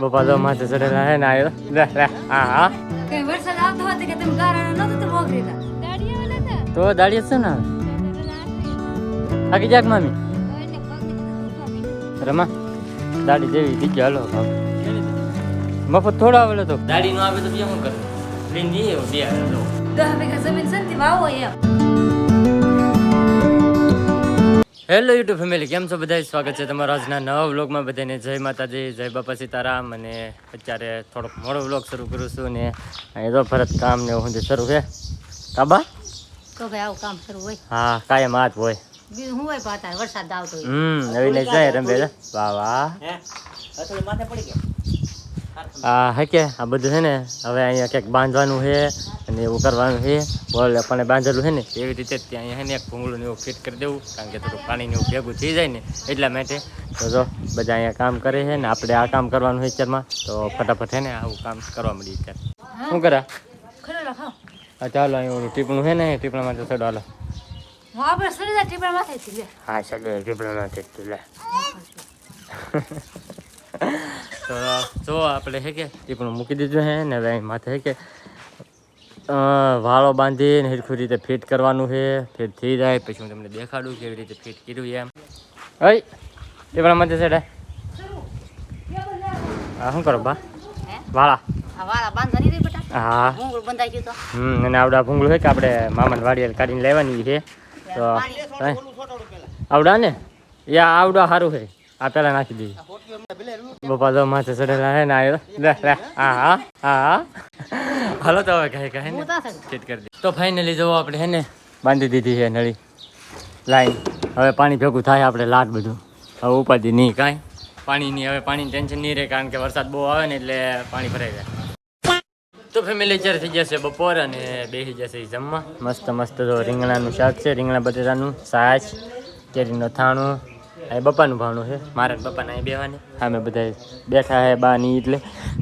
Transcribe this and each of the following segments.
બપા તો માથે ચડેલા હે ને આયો? લે લે હા હા. કઈ વરસાદ આવતો હતો કે તમે ગારાના નતો તો મોકલી તા તો દાડી છે ને આગી જાક મામી. રમા દાડી જેવી દીધી હાલો મફત થોડો આવેલો તો. દાડી નો આવે તો બીજા શું કરે લઈને જઈએ બે હાલો. દહ વીઘા જમીન છે ને તે વાવો એમ. હેલો યુટ્યુબ ફેમિલી કેમ છો? બધા સ્વાગત છે તમારા આજના નવા વ્લોગમાં બધાને. જય માતાજી જય બાપા સીતારામ. અને અત્યારે થોડોક મોડો વ્લોગ શરૂ કરું છું ને અહીં તો ફરજ કામ ને હું શરૂ છે. કાબા? તો ભાઈ આવું કામ શરૂ હોય. હા કાયમ હાથ હોય. હું હોય? પાતા વરસાદ આવતો હમ નવી જાય રમે વાહ વાહ. માથે પડી કે આ બધું છે ને હવે અહીંયા ક્યાંક બાંધવાનું છે અને એવું કરવાનું છે. બોલ પણ બાંધેલું છે ને એવી રીતે ત્યાં અહીંયા છે ને એક ભૂંગળું એવું ફિટ કરી દેવું કારણ કે થોડું પાણી એવું ભેગું થઈ જાય ને એટલા માટે. તો જો બધા અહીંયા કામ કરે છે ને આપણે આ કામ કરવાનું છે અત્યારમાં. તો ફટાફટ છે ને આવું કામ કરવા મળ્યું અત્યારે. શું કરા? હા. ચાલો અહીં ઓલું ટીપણું છે ને ટીપણામાં તો ચડો હાલો. હું ચાલો ટીપણા લે. તો જો આપણે હે કે ટીપણું મૂકી દીધું છે ને હવે માથે હે કે વાળો બાંધીને હરખું રીતે ફિટ કરવાનું છે ફિટ થઈ જાય પછી હું તમને દેખાડું કેવી રીતે ફિટ કર્યું એમ. એ પણ માથે છે હા શું કરો બા? વાળા. હા. હું હમ અને આવડા ભૂંગળું છે કે આપણે મામાને વાડીએ કાઢીને લેવાની છે તો હે? આવડા ને? યા આવડા સારું છે આ પેલા નાખી દઈએ બપા તો માથે ચડેલા હે ને આયો લે લે. હા હા હાલો તો હવે કહે કહે ને ફિટ કરી દે. તો ફાઇનલી જવો આપણે હે ને બાંધી દીધી છે નળી. લાઈન. હવે પાણી ભેગું થાય આપણે લાટ બધું. હવે ઉપાધિ નહીં કાંઈ. પાણીની હવે પાણીની ટેન્શન નહીં રહે કારણ કે વરસાદ બહુ આવે ને એટલે પાણી ભરાઈ જાય. તો ફેમિલી અત્યારે થઈ જશે બપોર અને બેસી જશે જમવા. મસ્ત મસ્ત તો રીંગણાનું શાક છે રીંગણા બટેટાનું છાશ કેરીનું થાણું એ બપાનું ભાવનું છે. મારા બપ્પાને અહીં બેવાની અમે બધા બેઠા હે બા ની એટલે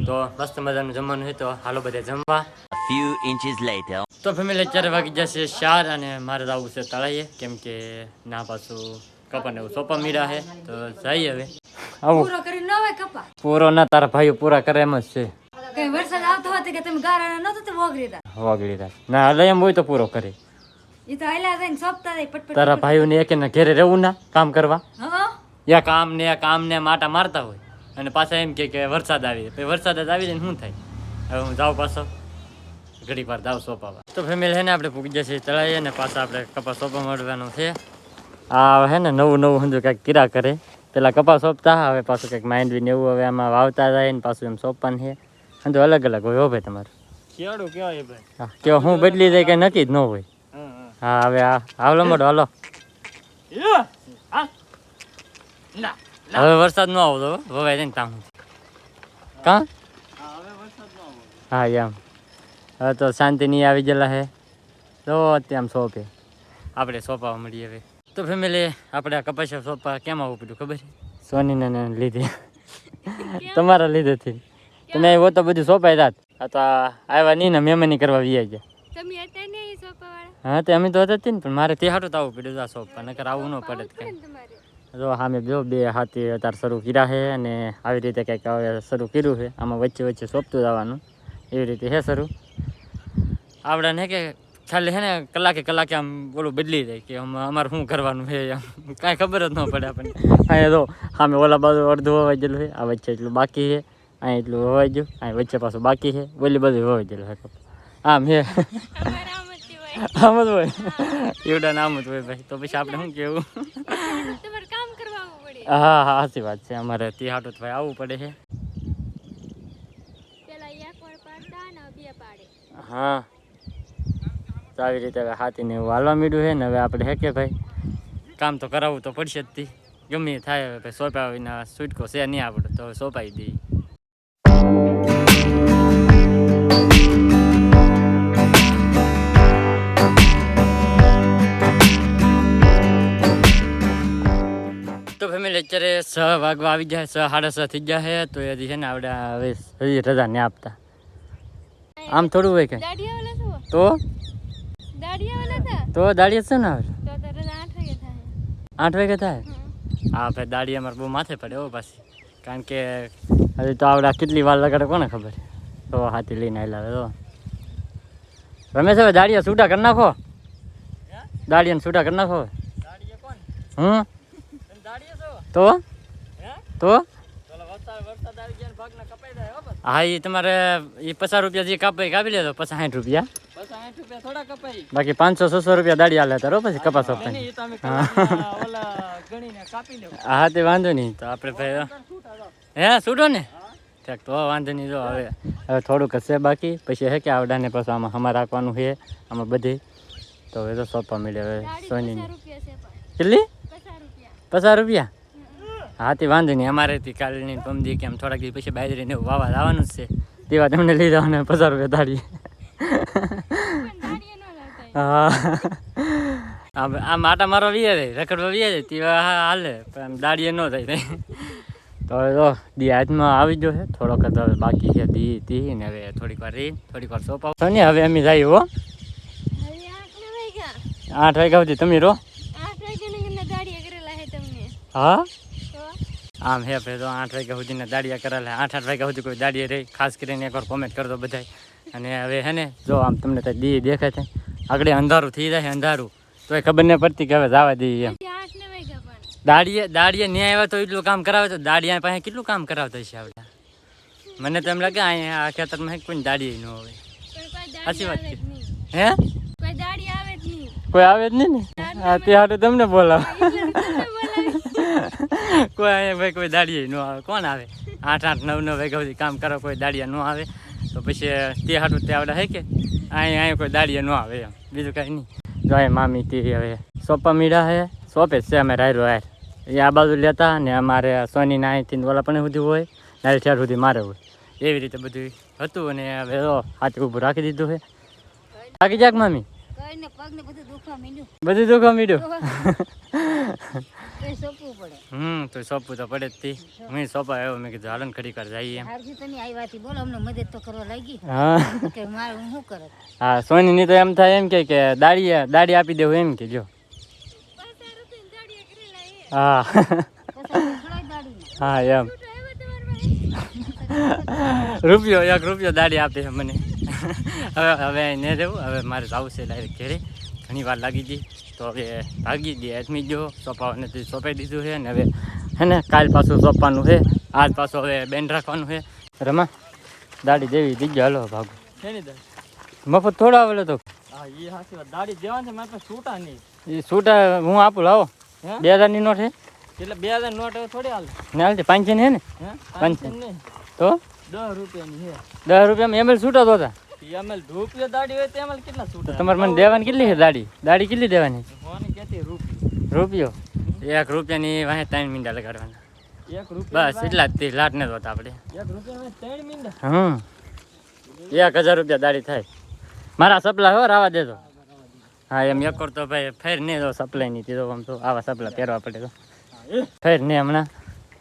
તો મસ્ત મજાનું જમવાનું છે તો હાલો બધા જમવા. ફ્યુ ઇન્ચીસ લેટર તો ફેમિલી અત્યારે વાગી જશે ચાર અને મારે જવું છે તળાઈએ. કેમ કે ના પાછું કપાને એવું સોપા મીડા છે તો જઈએ હવે. આવું. પૂરો કરી ન હોય કપા. પૂરો ના તારા ભાઈઓ પૂરા કરે એમ જ છે. કઈ વરસાદ આવતો હતો કે તમે ગારા નતો તો મોકલી તા વાગડી તા ના એટલે એમ હોય તો પૂરો કરે. એ તો આયલા જઈને સોંપતા જાય પટપટ તારા ભાઈઓને એક એના ઘેરે રહેવું ના કામ કરવા? હા? યા કામ ને આ કામ ને માટા મારતા હોય. અને પાછા એમ કે કે વરસાદ આવી જાય. પછી વરસાદ જ આવી જાય શું થાય? હવે હું જાઉં પાછો. ઘડી વાર જાઉં સોંપાવા. તો ફેમિલી હે ને આપણે પૂગી જશે ચડાવીએ ને પાછા આપણે કપાસ સોપા મળવાનું છે. આ હે ને નવું નવું સમજો કાંઈક કીરા કરે. પેલા કપાસ સોંપતા હવે પાછું કંઈક માઇન્ડ બી એવું હવે આમાં વાવતા જાય ને પાછું એમ સોંપવાનું છે. સમજો અલગ અલગ હોય હો ભાઈ તમારે. કેવડું કેવાય ભાઈ. હા કેવો હું બદલી જાય કંઈ નક્કી જ ન હોય. હા હવે આ હાલો મોટો હાલો. હવે વરસાદ ન આવતો હવે ને તામ કા? હા એમ. હવે તો શાંતિ નહીં આવી ગયેલા હે. તો અત્યારે સોંપે. આપણે સોંપાવા મળીએ હવે. તો ફેમિલી આપણે આ કપાસિયા સોંપા કેમ આવવું પડ્યું ખબર છે? સોનીને ને લીધે. તમારા લીધેથી. તમે આવ્યો તો બધું સોંપાય રાત. આ તો આવ્યા નહીં ને મહેમાની કરવા વી ગયા. હા તે અમે તો હતી ને પણ મારે તે હાટું તો આવવું પડ્યું આ સોંપા નકર આવું ન પડે જ કાંઈ. જો સામે જો બે હાથી અત્યારે શરૂ કર્યા છે અને આવી રીતે કંઈક હવે શરૂ કર્યું છે. આમાં વચ્ચે વચ્ચે શોપતું જવાનું. એવી રીતે છે શરૂ. આપણે ને કે ખાલી હે ને કલાકે કલાકે આમ બોલું બદલી જાય કે આમ અમારે શું કરવાનું છે આમ કાંઈ ખબર જ ન પડે આપણને. અહીંયા જો સામે ઓલા બાજુ અડધું હોવાઈ ગયેલું છે આ વચ્ચે એટલું બાકી છે અહીં એટલું હોવાઈ ગયું અહીં વચ્ચે પાછું બાકી છે ઓલી બધું હોવાઈ ગયેલું છે. આમ અમારે આમ જ હોય એવડા નામ જ હોય ભાઈ તો પછી આપણે શું કેવું? હા હા સાચી વાત છે. અમારે તે હાટું ભાઈ આવવું પડે છે. હા. તો આવી રીતે હવે હાથીને એવું હાલવા મીડું છે ને હવે આપણે હે કે ભાઈ? કામ તો કરાવવું તો પડશે જ ગમે થાય હવે ભાઈ સોંપ્યા વિના છૂટકો છે નહીં આપણે તો હવે સોંપાઈ દઈએ. અત્યારે છ વાગવા આવી જાય છ સાડા છ થઈ ગયા છે તો હજી છે ને આપણે હવે રજા ને આપતા. આમ થોડું હોય કે? દાડિયા તો? દાડિયા તો દાડી છે ને હવે? આઠ વાગે થાય. હા ભાઈ દાડી અમારે બહુ માથે પડે હો પાછી. કારણ કે હજી તો આવડા કેટલી વાર લગાડે કોને ખબર? તો હાથી લઈને આવેલા તો રમેશ હવે દાડિયા છૂટા કરી નાખો. દાડિયાને છૂટા કરી નાખો હમ? તો? તો? હા એ તમારે એ પચાસ રૂપિયા જે કાપાઈ કાપી લેતો પચાસ સાઠ રૂપિયા. બાકી પાંચસો છસો રૂપિયા દાડી હાલે તારો પછી કપાસ હા તે વાંધો નહીં. તો આપણે ભાઈ હે છૂટો ને? ઠીક તો વાંધો નહીં જો હવે હવે થોડુંક હશે બાકી. પછી હે કે આવડાને પછી આમાં હમા રાખવાનું છે આમાં બધી. તો હવે તો સોપા મળે હવે સોની કેટલી? પચાસ રૂપિયા? પચાસ રૂપિયા હા તે વાંધો નહીં. અમારે થી કાલની પમદી કે આમ થોડાક દિવસ પછી બાજરીને એવું વાવા લાવવાનું જ છે. તેવા તમને લઈ જવાના પચાસ રૂપિયા લાવતા હા. આમ આટા મારો વીએ રે રખડવા વીએ જાય તેવા હા હાલે પણ આમ દાડીએ ન થાય. તો હવે તો દી હાથમાં આવી ગયો છે. થોડોક તો હવે બાકી છે દી દી. ને હવે થોડીક વાર રહી થોડીક વાર સોંપાવ. ને હવે અમે જઈએ હો. આઠ વાગ્યા સુધી. તમે રહો. હે? તો આમ હે ભાઈ તો આઠ વાગ્યા સુધીના દાડિયા કરેલા આઠ આઠ વાગ્યા સુધી કોઈ દાડિયા રહી. ખાસ કરીને એકવાર કોમેન્ટ કરતો બધાય. અને હવે હે ને જો આમ તમને તો દી દેખાય છે. આગળ અંધારું થઈ જાય અંધારું. તો એ ખબર નહીં પડતી કે હવે જવા દઈએ એમ. દાડીએ દાડીએ ન્યાય આવ્યા તો એટલું કામ કરાવે તો દાડિયા પાસે કેટલું કામ કરાવતા હશે આવડા મને તો એમ લાગે અહીંયા આ ખેતરમાં કોઈ દાડી ન હોય સાચી વાત છે. હે? કોઈ આવે જ નહીં. ને? તે હાટું તમને બોલાવી. કોઈ અહીંયા ભાઈ કોઈ દાડીએ ન આવે. કોણ આવે? આઠ આઠ નવ નવ વાગ્યા સુધી કામ કરો કોઈ દાડિયા ન આવે. તો પછી તે હાટું તે આવડે હે કે? અહીંયા અહીંયા કોઈ દાડિયા ન આવે એમ. બીજું કાંઈ નહીં. જો અહીં મામી તે હવે સોપા મીડા હે. સોપે છે અમે રાયરો રાયર એ આ બાજુ લેતા ને અમારે સોનીના અહીંથી ઓલા પણ સુધી હોય નારી ઠેર સુધી મારે હોય. એવી રીતે બધું હતું અને હવે હાથ ઊભું રાખી દીધું છે બાકી જાક મામી? બધું દુખવા મીડ્યું. બધું દુખવા મીડું કઈ સોંપવું પડે હમ તો સોંપવું તો પડે જ તી. હું સોંપા આવ્યો મેં કીધું હાલન ખડી કર જઈએ. તમે આવ્યા થી બોલો અમને મદદ તો કરવા લાગી. હા. કે મારે હું શું કરત હા સોની ની તો એમ થાય એમ કે કે દાડી દાડી આપી દેવું એમ કે જો. હે. હા એમ. રૂપિયો એક રૂપિયો દાડી આપે મને. હવે હવે ને જવું હવે મારે જવું છે ડાયરેક્ટ ઘરે. ઘણી વાર લાગી ગઈ. તો હવે ભાગી દે એટમી ગયો સોંપાવાને તો સોંપાઈ દીધું છે ને હવે હે ને કાલ પાછું સોંપવાનું છે. આજ પાછું હવે બેન રાખવાનું છે. રમા દાડી દેવી દીજો હાલો ભાગો. મફત થોડો આવેલો તો. હા એ સાચી વાત. દાડી દેવાની છે મારે છૂટા નહીં. એ છૂટા હું આપું લાવો. બે હજારની નોટ છે. એટલે બે હજાર નોટ થોડી હાલ. ને હાલ પાંચસો ને? હે? ને હે તો? દસ રૂપિયાની છે. દસ રૂપિયામાં એમએલ છૂટા તો. હતા અમલ રૂપિયો દાડી હોય તો અમલ કેટલા છૂટા? તમારે મને દેવાની કેટલી છે દાડી દાડી કેટલી દેવાની? કોની કેતી રૂપિયો રૂપિયો? એક રૂપિયાની વાહે ત્રણ મીંડા લગાડવાના. એક રૂપિયા બસ એટલા જ લાટ ને જોતા આપણે. એક રૂપિયા ત્રણ મીંડા? હમ. એક હજાર રૂપિયા દાડી થાય. મારા સપલા હો રાવા દેજો. હા એમ એક તો ભાઈ ફેર નહીં દો સપ્લાય નહીં દીધો આમ તો આવા સપલા પહેરવા પડે તો. ફેર નહીં હમણાં.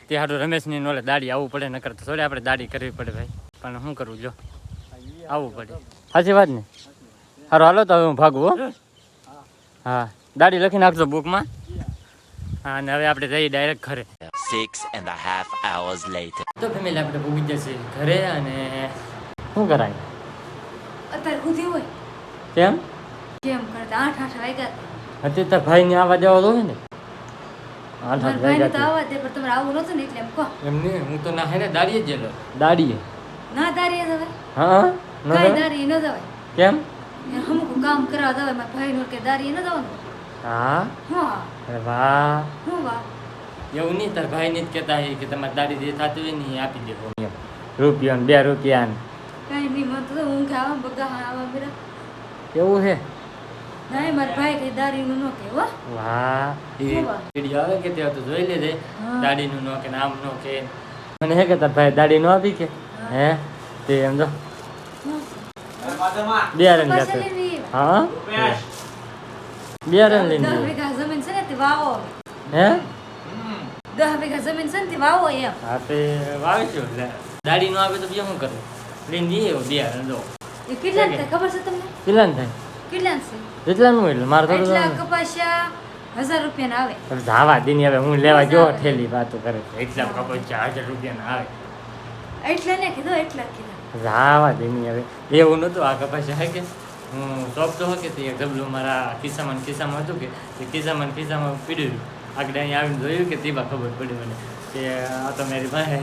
તે હાટું રમેશની નોલે દાડી આવવું પડે નકર તો થોડી આપણે દાડી કરવી પડે ભાઈ. પણ શું કરવું જો. આવવું પડે. સાચી વાત ને? સારું હાલો તો હવે હું ભાગું હા. દાડી લખી નાખજો બુકમાં હા અને હવે આપણે જઈએ ડાયરેક્ટ ઘરે. Six and a half hours later તો ફેમિલી આપણે પૂગી જશે ઘરે અને શું કરાય? અત્યારે સુધી હોય. કેમ? કેમ કરતા? આઠ આઠ વાગ્યા. અત્યારે તાર ભાઈને આવા દેવા દો ને? આઠ આઠ વાગ્યા તો આવા દે પણ તમારે આવું નતું ને એટલે એમ કહો. એમ નહીં હું તો ના હેને દાડીએ જ ગયેલો. દાડીએ ના દાડીએ જવાય હા? ન કઈ જવાય? દારી ન જવાય. કેમ? અમુક કામ કરવા જવાય મારા ભાઈ નું કે દારી ન જવાનું. હા? હા. અરે વાહ. હું વાહ એવું નહીં તાર ભાઈને જ કહેતા હોય કે તમારે દાડી જે થતું હોય ને એ આપી દેવો એમ. રૂપિયો ને બે રૂપિયા ને. કઈ નહીં મને તો ઊંઘ આવે બગા આવા મેરા એવું છે ના મારા ભાઈ કઈ દારી નું નો કે વાહ? વીડિયો આવે કે તે તો જોઈ લેજે દાડી નું નો કે નામ નો કે. મને હે કે તાર ભાઈ દાડી નો આપી કે? હે. તે એમ જો બે પાછા જતો. હા? બે રન લઈને દસ. વીઘા જમીન છે ને તે વાવો. હે? દસ વીઘા જમીન છે ને તે વાવો એમ. હા તે વાવીશું એટલે. દાડી નો આવે તો બીજું શું કરવું લઈને જઈએ બે રન જો. એ કેટલા ને થાય ખબર છે તમને? કેટલા થાય? કેટલા ને છે નું એટલે મારે તો કપાસિયા હજાર રૂપિયાના આવે. ધાવા દીની હવે હું લેવા જો ઠેલી વાતો કરે એટલા કપો ચાર હજાર રૂપિયાના આવે. એટલે ને કીધું એટલા કીધા ધાવા દીની હવે એવું નહોતું આ કપાસ હે કે હું શોપ તો કે તે ડબલું મારા ખિસ્સામાં કિસ્સામાં ખિસ્સામાં હતું કે તે ખિસ્સામાં કિસ્સામાં ખિસ્સામાં પીડ્યું. આગળ અહીંયા આવીને જોયું કે તેમાં ખબર પડી મને કે આ તો મારી પાસે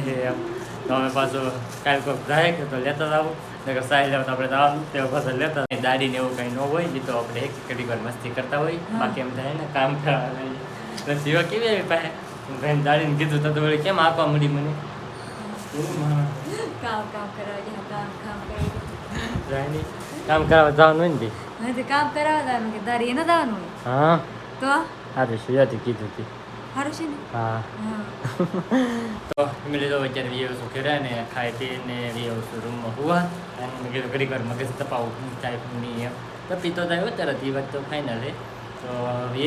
તો અમે પાછું કાલ કોઈક જાય કે તો લેતા જ આવું. નકર સાહેબ લેવા તો આપણે જવાનું તે પાછળ લેતા જ. દાઢી ને એવું કંઈ ન હોય એ તો આપણે એક ઘડી વાર મસ્તી કરતા હોય. બાકી એમ થાય ને કામ કરવા લાગીએ. કેવી આવી પાસે ભાઈ દાઢીને કીધું તો તો વળી કેમ આપવા મળી મને? કામ કામ કરાવવા જાય કામ કામ કરાવી જાય કામ કરવા જવાનું હોય ને ભાઈ? તો કામ કરાવવા જવાનું કે તારે એને જવાનું હોય? હા. તો? સારું શું કીધું હતી. સારું છે ને? હા. હા. તો મેં લીધો અત્યારે વી આવશું ઘરે ને ખાઈ પીને વી આવશું રૂમમાં હોવા? અને મેં કીધું ઘડી વાર મગજ તપાવું હું નહીં એમ. તપી તો થાય તરત એ વાત તો ફાઇનલ છે તો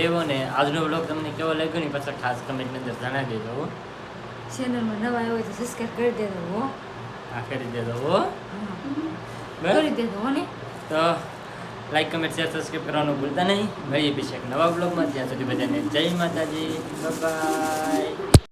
એવો ને આજનો બ્લોગ તમને કેવો લાગ્યો ને પછી ખાસ કમેન્ટની અંદર જણાવી દેજો ચેનલમાં નવા આવ્યો હોય તો સબસ્ક્રાઈબ કરી દેજો હો. કરી દેજો હો. કરી દેજો ને. તો લાઈક કમેન્ટ શેર સબસ્ક્રાઈબ કરવાનું ભૂલતા નહીં. મળીએ પછી એક નવા બ્લોગમાં ત્યાં સુધી બધાને જય માતાજી. બાય